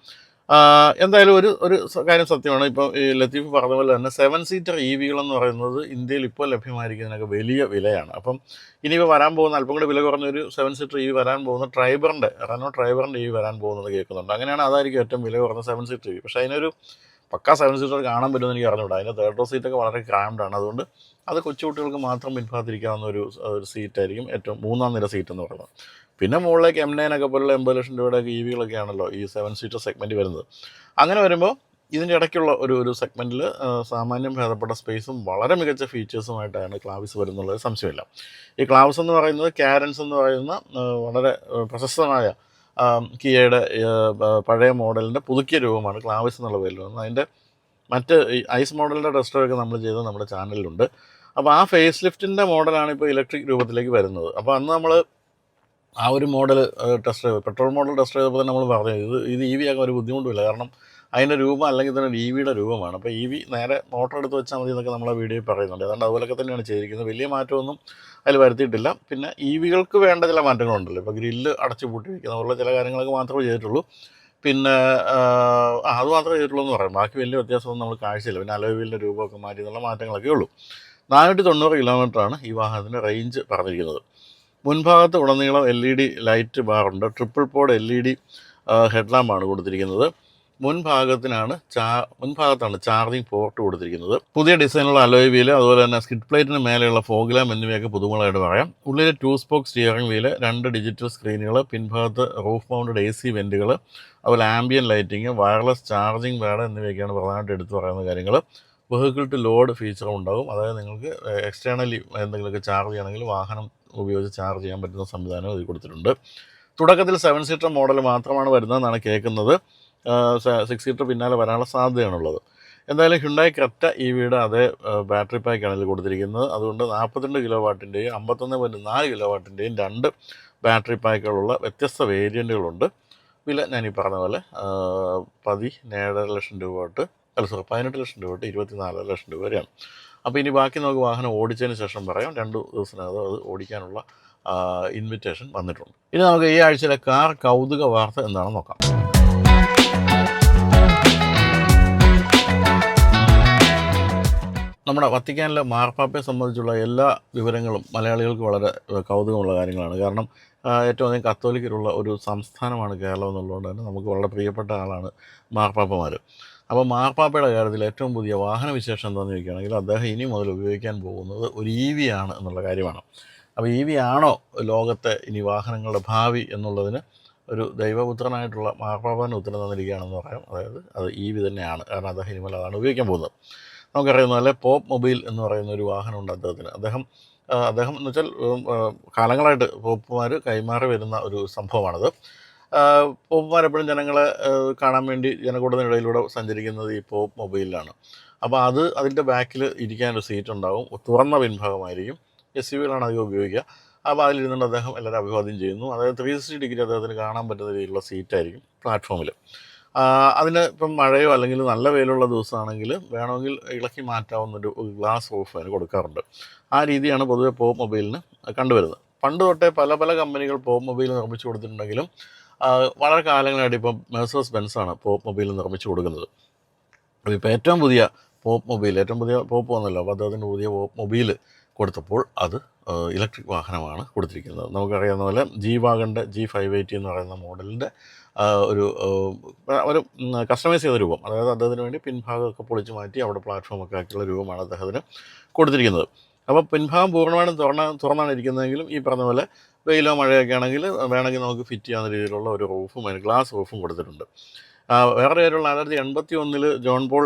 എന്തായാലും ഒരു ഒരു കാര്യം സത്യമാണ്. ഇപ്പോൾ ഈ ലത്തീഫ് പറഞ്ഞ പോലെ തന്നെ സെവൻ സീറ്റർ ഇ വികളെന്ന് പറയുന്നത് ഇന്ത്യയിൽ ഇപ്പോൾ ലഭ്യമായിരിക്കുന്നതിനൊക്കെ വലിയ വിലയാണ്. അപ്പം ഇനിയിപ്പോൾ വരാൻ പോകുന്ന അല്പം കൂടി വില കുറഞ്ഞ ഒരു സെവൻ സീറ്റർ ഇ വരാൻ പോകുന്ന ട്രൈബറിന്റെ റെനോ ട്രൈബറിന്റെ ഇ വരാൻ പോകുന്നത് കേൾക്കുന്നുണ്ട്. അങ്ങനെയാണ് അതായിരിക്കും ഏറ്റവും വില കുറഞ്ഞ സെവൻ സീറ്റർ ഇ പക്ഷേ അതിനൊരു പക്ക സെവൻ സീറ്റർ കാണാൻ പറ്റുമെന്ന് എനിക്ക് അറിഞ്ഞൂടാ അതിന്റെ തേർഡ് റോ സീറ്റൊക്കെ വളരെ ക്രാംഡാണ് അതുകൊണ്ട് അത് കൊച്ചുകുട്ടികൾക്ക് മാത്രം പിൻഭാഗത്തിരിക്കാവുന്ന ഒരു ഒരു സീറ്റായിരിക്കും ഏറ്റവും മൂന്നാം നില സീറ്റ് എന്ന് പറയുന്നത്. പിന്നെ മുകളിലേക്ക് എം നയനൊക്കെ പോലുള്ള എൺപത് ലക്ഷം രൂപയുടെ ഇ വികളൊക്കെ ആണല്ലോ ഈ സെവൻ സീറ്റർ സെഗ്മെന്റ് വരുന്നത്. അങ്ങനെ വരുമ്പോൾ ഇതിന്റെ ഇടയ്ക്കുള്ള ഒരു ഒരു സെഗ്മെന്റിൽ സാമാന്യം ഭേദപ്പെട്ട സ്പേസും വളരെ മികച്ച ഫീച്ചേഴ്സുമായിട്ടാണ് ക്ലാവിസ് വരുന്നുള്ളത്. സംശയമില്ല. ഈ ക്ലാവിസ് എന്ന് പറയുന്നത് കാരൻസ് എന്ന് പറയുന്ന വളരെ പ്രശസ്തമായ കിയയുടെ പഴയ മോഡലിന്റെ പുതുക്കിയ രൂപമാണ് ക്ലാവിസ് എന്നുള്ള പേരിൽ വന്നത്. അതിന്റെ മറ്റ് ഐസ് മോഡലിന്റെ ടെസ്റ്റൊക്കെ നമ്മൾ ചെയ്തത് നമ്മുടെ ചാനലിലുണ്ട്. അപ്പോൾ ആ ഫേസ് ലിഫ്റ്റിന്റെ മോഡലാണ് ഇപ്പോൾ ഇലക്ട്രിക് രൂപത്തിലേക്ക് വരുന്നത്. അപ്പോൾ അന്ന് നമ്മൾ ആ ഒരു മോഡൽ ടെസ്റ്റ് ചെയ്ത് പെട്രോൾ മോഡൽ ടെസ്റ്റ് ചെയ്തപ്പോൾ തന്നെ നമ്മൾ പറഞ്ഞു. ഇത് ഇത് ഇ വി ആക്കാൻ ഒരു ബുദ്ധിമുട്ടില്ല കാരണം അതിന്റെ രൂപം അല്ലെങ്കിൽ തന്നെ ഇ വിയുടെ രൂപമാണ്. അപ്പോൾ ഇ വി നേരെ മോട്ടർ എടുത്ത് വെച്ചാൽ മതി എന്നൊക്കെ നമ്മളെ വീഡിയോയിൽ പറയുന്നുണ്ട്. അതുകൊണ്ട് അതുപോലൊക്കെ തന്നെയാണ് ചെയ്തിരിക്കുന്നത്. വലിയ മാറ്റമൊന്നും അതിൽ വരുത്തിയിട്ടില്ല. പിന്നെ ഇ വികൾക്ക് വേണ്ട ചില മാറ്റങ്ങളുണ്ടല്ലോ. ഇപ്പോൾ ഗ്രില്ല് അടച്ചു പൂട്ടി വയ്ക്കുന്ന പോലുള്ള ചില കാര്യങ്ങളൊക്കെ മാത്രമേ ചെയ്തിട്ടുള്ളൂ. പിന്നെ അത് മാത്രമേ ചെയ്തിട്ടുള്ളൂ എന്ന് പറയാം. ബാക്കി വലിയ വ്യത്യാസമൊന്നും നമ്മൾ കാഴ്ചയില്ല. പിന്നെ അലോയ് വീലിന്റെ രൂപമൊക്കെ മാറ്റി എന്നുള്ള മാറ്റങ്ങളൊക്കെ ഉള്ളൂ. നാനൂറ്റി തൊണ്ണൂറ് കിലോമീറ്ററാണ് ഈ വാഹനത്തിന്റെ റേഞ്ച് പറഞ്ഞിരിക്കുന്നത്. മുൻഭാഗത്ത് ഉടനീളം L E D light ബാറുണ്ട് triple pod L E D ഹെഡ്ലാമ്പാണ് കൊടുത്തിരിക്കുന്നത്. മുൻഭാഗത്തിനാണ് ചാ മുൻഭാഗത്താണ് ചാർജിങ് പോർട്ട് കൊടുത്തിരിക്കുന്നത്. പുതിയ ഡിസൈനുള്ള അലോയ് വീൽ അതുപോലെ തന്നെ സ്കിഡ് പ്ലേറ്റിന് മേലെയുള്ള ഫോഗ് എന്നിവയൊക്കെ പുതുമകളായിട്ട് പറയാം. ഉള്ളിലെ ടൂ സ്പോക്ക് സ്റ്റിയറിംഗ് വീൽ രണ്ട് ഡിജിറ്റൽ സ്ക്രീനുകൾ പിൻഭാഗത്ത് റൂഫ് മൗണ്ടഡ് എ സി വെന്റുകൾ അതുപോലെ ambient lighting wireless charging pad എന്നിവയൊക്കെയാണ് പ്രധാനമായിട്ട് എടുത്തു പറയുന്ന കാര്യങ്ങൾ വെഹിക്കിൾ ടു ലോഡ് ഫീച്ചറും ഉണ്ടാകും. അതായത് നിങ്ങൾക്ക് എക്സ്റ്റേണലി എന്തെങ്കിലുമൊക്കെ ചാർജ് ചെയ്യണമെങ്കിൽ വാഹനം ഉപയോഗിച്ച് ചാർജ് ചെയ്യാൻ പറ്റുന്ന സംവിധാനം ഇതിൽ കൊടുത്തിട്ടുണ്ട്. തുടക്കത്തിൽ സെവൻ സീറ്റർ മോഡൽ മാത്രമാണ് വരുന്നതെന്നാണ് കേൾക്കുന്നത്. സിക്സ് സീറ്റർ പിന്നാലെ വരാനുള്ള സാധ്യതയാണുള്ളത്. എന്തായാലും ഹ്യുണ്ടായി ക്രെറ്റ ഇ വിയുടെ അതേ ബാറ്ററി പാക്കാണ് ഇതിൽ കൊടുത്തിരിക്കുന്നത്. അതുകൊണ്ട് നാൽപ്പത്തിരണ്ട് കിലോ വാട്ടിന്റെയും അമ്പത്തൊന്ന് പോയിന്റ് നാല് കിലോ വാട്ടിന്റെയും രണ്ട് ബാറ്ററി പാക്കുകളുള്ള വ്യത്യസ്ത വേരിയന്റുകളുണ്ട് വില ഞാൻ ഈ പറഞ്ഞ പോലെ പതിനേഴര ലക്ഷം രൂപ തൊട്ട് അല്ല സോറി പതിനെട്ട് ലക്ഷം രൂപ തൊട്ട് ഇരുപത്തിനാലര ലക്ഷം രൂപ വരെയാണ്. അപ്പോൾ ഇനി ബാക്കി നമുക്ക് വാഹനം ഓടിച്ചതിന് ശേഷം പറയാം. രണ്ട് ദിവസത്തിനകം അത് ഓടിക്കാനുള്ള ഇൻവിറ്റേഷൻ വന്നിട്ടുണ്ട്. ഇനി നമുക്ക് ഈ ആഴ്ചയിലെ കാർ കൗതുക വാർത്ത എന്താണെന്ന് നോക്കാം. നമ്മുടെ വത്തിക്കാനിലെ മാർപ്പാപ്പയെ സംബന്ധിച്ചുള്ള എല്ലാ വിവരങ്ങളും മലയാളികൾക്ക് വളരെ കൗതുകമുള്ള കാര്യങ്ങളാണ്. കാരണം ഏറ്റവും അധികം കത്തോലിക്കരുള്ള ഒരു സംസ്ഥാനമാണ് കേരളം എന്നുള്ളതുകൊണ്ട് തന്നെ നമുക്ക് വളരെ പ്രിയപ്പെട്ട ആളാണ് മാർപ്പാപ്പമാർ അപ്പോൾ മാർപ്പാപ്പയുടെ കാര്യത്തിൽ ഏറ്റവും പുതിയ വാഹന വിശേഷം എന്താണെന്ന് ചോദിക്കുകയാണെങ്കിൽ അദ്ദേഹം ഇനി മുതൽ ഉപയോഗിക്കാൻ പോകുന്നത് ഒരു ഇ വി ആണ് എന്നുള്ള കാര്യമാണ്. അപ്പോൾ ഇ വി ആണോ ലോകത്തെ ഇനി വാഹനങ്ങളുടെ ഭാവി എന്നുള്ളതിന് ഒരു ദൈവപുത്രനായിട്ടുള്ള മാർപ്പാപ്പാന്റെ ഉത്തരം തന്നിരിക്കുകയാണെന്ന് പറയാം. അതായത് അത് ഇ വി തന്നെയാണ്. കാരണം അദ്ദേഹം ഇനി മുതൽ അതാണ് ഉപയോഗിക്കാൻ പോകുന്നത്. നമുക്കറിയുന്ന പോലെ പോപ്പ് മൊബൈൽ എന്ന് പറയുന്ന ഒരു വാഹനമുണ്ട് അദ്ദേഹത്തിന്. അദ്ദേഹം അദ്ദേഹം എന്ന് വെച്ചാൽ കാലങ്ങളായിട്ട് പോപ്പുമാർ കൈമാറി വരുന്ന ഒരു സംഭവമാണത്. ആ, പലപ്പോഴും ജനങ്ങളെ കാണാൻ വേണ്ടി ജനക്കൂട്ടത്തിനിടയിലൂടെ സഞ്ചരിക്കുന്നത് ഈ പോപ്പ് മൊബൈലിലാണ്. അപ്പോൾ അത് അതിന്റെ ബാക്കിൽ ഇരിക്കാനൊരു സീറ്റ് ഉണ്ടാകും തുറന്ന പിൻഭാഗമായിരിക്കും. എസ് യു വിയിലാണ് അധികം ഉപയോഗിക്കുക. അപ്പോൾ അതിലിരുന്നുകൊണ്ട് അദ്ദേഹം എല്ലാവരും അഭിവാദ്യം ചെയ്യുന്നു. അതായത് ത്രീ സിക്സ്റ്റി ഡിഗ്രി അദ്ദേഹത്തിന് കാണാൻ പറ്റുന്ന രീതിയിലുള്ള സീറ്റായിരിക്കും പ്ലാറ്റ്ഫോമിൽ അതിന് ഇപ്പം മഴയോ അല്ലെങ്കിൽ നല്ല വെയിലുള്ള ദിവസമാണെങ്കിൽ വേണമെങ്കിൽ ഇളക്കി മാറ്റാവുന്ന ഒരു ഗ്ലാസ് ഓഫ് അതിന് കൊടുക്കാറുണ്ട്. ആ രീതിയാണ് പൊതുവെ പോപ്പ് മൊബൈലിന് കണ്ടുവരുന്നത്. പണ്ട് തൊട്ടേ പല പല കമ്പനികൾ പോപ്പ് മൊബൈൽ നിർമ്മിച്ചു കൊടുത്തിട്ടുണ്ടെങ്കിലും വളരെ കാലങ്ങളായിട്ട് ഇപ്പം ബെൻസ് ബെൻസാണ് പോപ്പ് മൊബൈൽ നിർമ്മിച്ചു കൊടുക്കുന്നത്. അപ്പോൾ ഇപ്പോൾ ഏറ്റവും പുതിയ പോപ്പ് മൊബൈൽ ഏറ്റവും പുതിയ പോപ്പ് വന്നല്ലോ. അപ്പോൾ അദ്ദേഹത്തിന്റെ പുതിയ പോപ്പ് മൊബൈൽ കൊടുത്തപ്പോൾ അത് ഇലക്ട്രിക് വാഹനമാണ് കൊടുത്തിരിക്കുന്നത്. നമുക്കറിയാവുന്ന പോലെ ജി വാഗന്റെ ജി ഫൈവ് എയ്റ്റി എന്ന് പറയുന്ന മോഡലിന്റെ ഒരു ഒരു കസ്റ്റമൈസ് ചെയ്ത രൂപം. അതായത് അദ്ദേഹത്തിന് വേണ്ടി പിൻഭാഗമൊക്കെ പൊളിച്ച് മാറ്റി അവിടെ പ്ലാറ്റ്ഫോമൊക്കെ ആക്കിയുള്ള രൂപമാണ് അദ്ദേഹത്തിന് കൊടുത്തിരിക്കുന്നത്. അപ്പോൾ പിൻഭാഗം പൂർണമായിട്ടും തുറന്ന തുറന്നാണ് ഇരിക്കുന്നതെങ്കിലും ഈ പറഞ്ഞ പോലെ വെയിലോ മഴയൊക്കെ ആണെങ്കിൽ വേണമെങ്കിൽ നമുക്ക് ഫിറ്റ് ചെയ്യാവുന്ന രീതിയിലുള്ള ഒരു റൂഫും അതിന് ഗ്ലാസ് റൂഫും കൊടുത്തിട്ടുണ്ട്. വേറെ കാര്യമുള്ള ആയിരത്തി എൺപത്തി ഒന്നിൽ ജോൺ പോൾ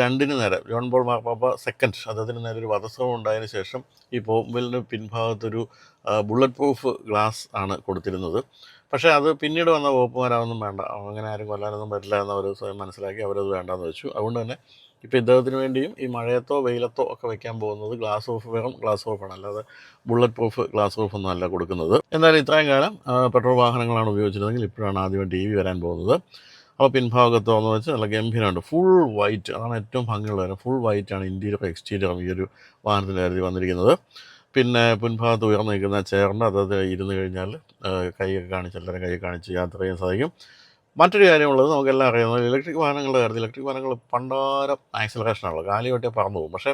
രണ്ടിന് നേരെ ജോൺ പോൾ മാർപ്പാപ്പ സെക്കൻഡ് അദ്ദേഹത്തിന് നേരെ ഒരു വധശ്രമം ഉണ്ടായതിനു ശേഷം ഈ പോമ്പിലിന് പിൻഭാഗത്തൊരു ബുള്ളറ്റ് പ്രൂഫ് ഗ്ലാസ് ആണ് കൊടുത്തിരുന്നത്. പക്ഷേ അത് പിന്നീട് വന്ന വകുപ്പുമാരാവൊന്നും വേണ്ട. അങ്ങനെ ആരും കൊല്ലാനൊന്നും പറ്റില്ല എന്ന് അവർ സ്വയം മനസ്സിലാക്കി അവരത് വേണ്ടെന്ന് വെച്ചു. അതുകൊണ്ട് തന്നെ ഇപ്പോൾ ഇദ്ദേഹത്തിന് വേണ്ടിയും ഈ മഴയത്തോ വെയിലത്തോ ഒക്കെ വെക്കാൻ പോകുന്നത് ഗ്ലാസ് റൂഫ് വെറും ഗ്ലാസ് റൂഫാണ് അല്ലാതെ ബുള്ളറ്റ് പ്രൂഫ് ഗ്ലാസ് റൂഫ് ഒന്നും അല്ല കൊടുക്കുന്നത്. എന്തായാലും ഇത്രയും കാലം പെട്രോൾ വാഹനങ്ങളാണ് ഉപയോഗിച്ചിരുന്നെങ്കിൽ ഇപ്പോഴാണ് ആദ്യമായിട്ട് ടി വി വരാൻ പോകുന്നത്. അപ്പോൾ പിൻഭാഗത്തോ എന്ന് വെച്ചാൽ നല്ല ഗംഭീരമുണ്ട്. ഫുൾ വൈറ്റ് അതാണ് ഏറ്റവും ഭംഗിയുള്ള കാര്യം ഫുൾ ആണ് ഇന്റീരിയർ എക്സ്റ്റീരിയറും ഈ ഒരു വാഹനത്തിന്റെ കാര്യത്തിൽ വന്നിരിക്കുന്നത്. പിന്നെ പിൻഭാഗത്ത് ഉയർന്നു നിൽക്കുന്ന ചെയറിന്റെ അതത് ഇരുന്ന് കഴിഞ്ഞാൽ കൈയൊക്കെ കാണിച്ച് എല്ലാവരും കൈ കാണിച്ച് യാത്ര ചെയ്യാൻ സാധിക്കും. മറ്റൊരു കാര്യമുള്ളത് നമുക്കെല്ലാം അറിയാവുന്നത് ഇലക്ട്രിക് വാഹനങ്ങളുടെ കാര്യത്തിൽ ഇലക്ട്രിക് വാഹനങ്ങൾ പണ്ടാരം ആക്സിലറേഷനാണല്ലോ. കാലി വെട്ടിയാൽ പറന്നു പോകും. പക്ഷേ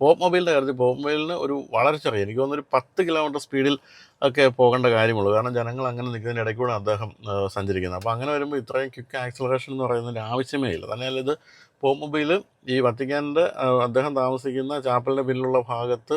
പോപ്പ് മൊബൈലിന്റെ കാര്യത്തിൽ പോപ്പ് മൊബൈലിന് ഒരു വളരെ ചെറിയ എനിക്ക് തോന്നുന്നു ഒരു പത്ത് കിലോമീറ്റർ സ്പീഡിൽ ഒക്കെ പോകേണ്ട കാര്യമുള്ളൂ. കാരണം ജനങ്ങൾ അങ്ങനെ നിൽക്കുന്നതിന് ഇടയ്ക്കൂടെ അദ്ദേഹം സഞ്ചരിക്കുന്നത്. അപ്പോൾ അങ്ങനെ വരുമ്പോൾ ഇത്രയും ക്വിക്ക് ആക്സിലറേഷൻ എന്ന് പറയുന്നതിന്റെ ആവശ്യമേ ഇല്ല. തന്നെയല്ല ഇത് പോപ്പ് മൊബൈൽ ഈ വത്തിക്കാന്റെ അദ്ദേഹം താമസിക്കുന്ന ചാപ്പലിന്റെ പിന്നിലുള്ള ഭാഗത്ത്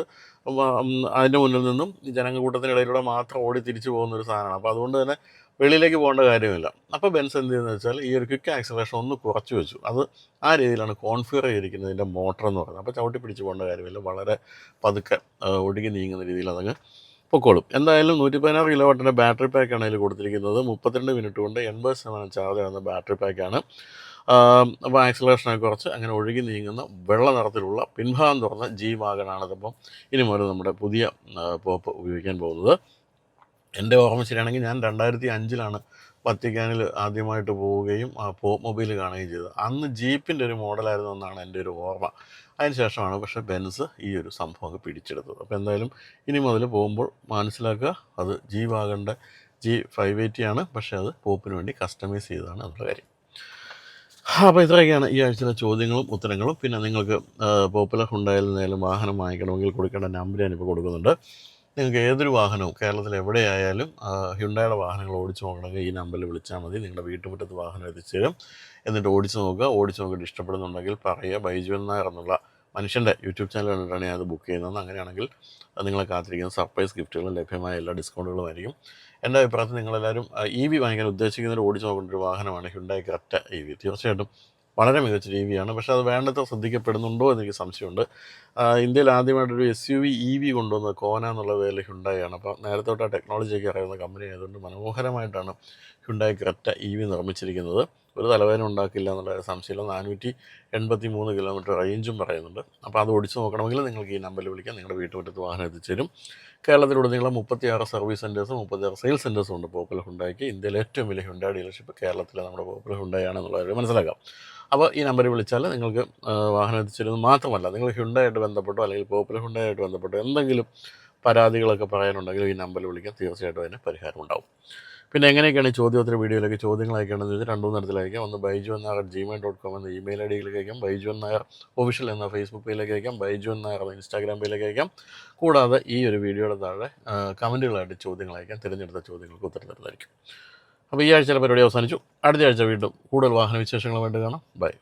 അതിന്റെ മുന്നിൽ നിന്നും ഈ ജനങ്ങൾക്കൂട്ടത്തിനിടയിലൂടെ മാത്രം ഓടി തിരിച്ചു പോകുന്ന ഒരു സാധനമാണ്. അപ്പോൾ അതുകൊണ്ട് തന്നെ വെളിയിലേക്ക് പോകേണ്ട കാര്യമില്ല. അപ്പോൾ ബെൻസ് എന്ത് ചെയ്യുന്നത് വെച്ചാൽ ഈ ഒരു ക്വിക്ക് ആക്സലേഷൻ ഒന്ന് കുറച്ച് വെച്ചു. അത് ആ രീതിയിലാണ് കോൺഫിഗർ ചെയ്തിരിക്കുന്നത് ഇതിന്റെ മോട്ടർ എന്ന് പറയുന്നത്. അപ്പോൾ ചവിട്ടി പിടിച്ച് പോകേണ്ട കാര്യമില്ല. വളരെ പതുക്കെ ഒടുങ്ങി നീങ്ങുന്ന രീതിയിൽ അതങ്ങ് പൊക്കോളും. എന്തായാലും നൂറ്റി പതിനാറ് കിലോ വാട്ടിന്റെ ബാറ്ററി പാക്കാണ് അതിൽ കൊടുത്തിരിക്കുന്നത്. മുപ്പത്തിരണ്ട് മിനിറ്റ് കൊണ്ട് എൺപത് ശതമാനം ചാർജ് ആകുന്ന ബാറ്ററി പാക്കാണ്. അപ്പോൾ ആക്സിലറേഷനൊക്കെ കുറച്ച് അങ്ങനെ ഒഴുകി നീങ്ങുന്ന വെള്ള നിറത്തിലുള്ള പിൻഭാഗം തുറന്ന ജി വാഗനാണിതപ്പം ഇനി മുതൽ നമ്മുടെ പുതിയ പോപ്പ് ഉപയോഗിക്കാൻ പോകുന്നത്. എന്റെ ഓർമ്മ ശരിയാണെങ്കിൽ ഞാൻ രണ്ടായിരത്തി അഞ്ചിലാണ് വത്തിക്കാനിൽ ആദ്യമായിട്ട് പോവുകയും ആ പോപ്പ് മൊബൈൽ കാണുകയും ചെയ്തത്. അന്ന് ജീപ്പിന്റെ ഒരു മോഡലായിരുന്നു എന്നാണ് എന്റെ ഒരു ഓർമ്മ. അതിന് ശേഷമാണ് പക്ഷേ ബെൻസ് ഈ ഒരു സംഭവമൊക്കെ പിടിച്ചെടുത്തത്. അപ്പോൾ എന്തായാലും ഇനി മുതൽ പോകുമ്പോൾ മനസ്സിലാക്കുക അത് ജി വാഗന്റെ ജി ഫൈവ് എയ്റ്റി ആണ് പക്ഷേ അത് പോപ്പിന് വേണ്ടി കസ്റ്റമൈസ് ചെയ്തതാണ് എന്നുള്ള കാര്യം. അപ്പോൾ ഇത്രയൊക്കെയാണ് ഈ ആഴ്ചയിലെ ചോദ്യങ്ങളും ഉത്തരങ്ങളും. പിന്നെ നിങ്ങൾക്ക് പോപ്പുലർ ഹുണ്ടായിൽ നിന്നാലും വാഹനം വാങ്ങിക്കണമെങ്കിൽ കൊടുക്കേണ്ട നമ്പർ ഞാനിപ്പോൾ കൊടുക്കുന്നുണ്ട്. നിങ്ങൾക്ക് ഏതൊരു വാഹനവും കേരളത്തിൽ എവിടെയായാലും ഹ്യുണ്ടായുടെ വാഹനങ്ങൾ ഓടിച്ചു നോക്കണമെങ്കിൽ ഈ നമ്പറിൽ വിളിച്ചാൽ മതി. നിങ്ങളുടെ വീട്ടുമുറ്റത്ത് വാഹനം എത്തിച്ചേരും എന്നിട്ട് ഓടിച്ചു നോക്കുക. ഓടിച്ചു നോക്കിയിട്ട് ഇഷ്ടപ്പെടുന്നുണ്ടെങ്കിൽ പറയുക. ബൈജുവൻ നായർ എന്നുള്ള മനുഷ്യന്റെ യൂട്യൂബ് ചാനൽ കണ്ടിട്ടാണ് ഞാനത് ബുക്ക് ചെയ്യുന്നത്. അങ്ങനെയാണെങ്കിൽ നിങ്ങളെ കാത്തിരിക്കുന്ന സർപ്രൈസ് ഗിഫ്റ്റുകളും ലഭ്യമായ എല്ലാ ഡിസ്കൗണ്ടുകളും ആയിരിക്കും. എന്റെ അഭിപ്രായത്തിൽ നിങ്ങളെല്ലാവരും ഇ വി വാങ്ങിക്കാൻ ഉദ്ദേശിക്കുന്നവർ ഓടിച്ചു നോക്കേണ്ട ഒരു വാഹനമാണ് ഹ്യുണ്ടായി കറക്റ്റ് ഇ വി തീർച്ചയായിട്ടും വളരെ മികച്ച ടി വിയാണ് പക്ഷേ അത് വേണ്ടത്ര ശ്രദ്ധിക്കപ്പെടുന്നുണ്ടോ എന്നെനിക്ക് സംശയമുണ്ട്. ഇന്ത്യയിൽ ആദ്യമായിട്ടൊരു S U V E V കൊണ്ടുവന്നത് കോന എന്നുള്ള പേരിൽ ഹ്യുണ്ടായാണ് അപ്പോൾ നേരത്തെ തൊട്ട് ടെക്നോളജിയൊക്കെ അറിയുന്ന കമ്പനി ആയതുകൊണ്ട് മനോഹരമായിട്ടാണ് ഹ്യുണ്ടായി കറക്റ്റ് ഇ വി നിർമ്മിച്ചിരിക്കുന്നത്. ഒരു തലവേദന ഉണ്ടാക്കില്ല എന്നുള്ള സംശയമില്ല. നാനൂറ്റി എൺപത്തി മൂന്ന് കിലോമീറ്റർ റേഞ്ചും പറയുന്നുണ്ട്. അപ്പോൾ അത് ഓടിച്ച് നോക്കണമെങ്കിൽ നിങ്ങൾക്ക് ഈ നമ്പറിൽ വിളിക്കാം. നിങ്ങളുടെ വീട്ടുമുറ്റത്ത് വാഹനം എത്തിച്ചേരും. കേരളത്തിലുടനീളം മുപ്പത്തിയാറ് സർവീസ് സെന്റേഴ്സും മുപ്പത്തിയാറ് സെയിൽസ് സെന്റേഴ്സും ഉണ്ട് പോപ്പുലർ ഹുണ്ടായിക്ക്. ഇന്ത്യയിലെ ഏറ്റവും വലിയ ഹുണ്ടായ ഡീലർഷിപ്പ് കേരളത്തിലെ നമ്മുടെ പോപ്പുലർ ഹുണ്ടായി ആണെന്നുള്ള കാര്യം മനസ്സിലാക്കാം. അപ്പോൾ ഈ നമ്പറിൽ വിളിച്ചാൽ നിങ്ങൾക്ക് വാഹനം എത്തിച്ചേരുന്നത് മാത്രമല്ല നിങ്ങൾ ഹുണ്ടായിട്ട് ബന്ധപ്പെട്ടോ അല്ലെങ്കിൽ പോപ്പുലർ ഹുണ്ടായിട്ട് ബന്ധപ്പെട്ടോ എന്തെങ്കിലും പരാതികളൊക്കെ പറയാനുണ്ടെങ്കിൽ ഈ നമ്പറിൽ വിളിക്കാം. തീർച്ചയായിട്ടും അതിന് പരിഹാരം ഉണ്ടാവും. പിന്നെ എങ്ങനെയൊക്കെയാണ് ചോദ്യോത്തര വീഡിയോയിലേക്ക് ചോദ്യങ്ങൾ അയക്കേണ്ടത് ചോദിച്ചാൽ രണ്ടു മൂന്ന് തരത്തിലയക്കാം ഒന്ന് ബൈജു എന്ന നായർ ജിമെയിൽ ഡോട്ട് കോം എന്ന ഇമെയിൽ ഐ ഡിയിലേക്ക് അയക്കാം. ബൈജു എന്ന നായർ ഒഫീഷ്യൽ എന്ന ഫേസ്ബുക്ക് പേജിലേക്ക് അയക്കാം. ബൈജു നായർ എന്ന ഇൻസ്റ്റാഗ്രാം പേജിലേക്ക് അയക്കാം. കൂടാതെ ഈ ഒരു വീഡിയോയുടെ താഴെ കമന്റുകളായിട്ട് ചോദ്യങ്ങൾ അയക്കാം. തിരഞ്ഞെടുത്ത ചോദ്യങ്ങൾക്ക് ഉത്തരം തരുന്നതായിരിക്കും. അപ്പോൾ ഈ ആഴ്ചയിലെ പരിപാടി അവസാനിച്ചു. അടുത്ത ആഴ്ച വീണ്ടും കൂടുതൽ വാഹന വിശേഷങ്ങളുമായിട്ട് കാണാം. ബൈ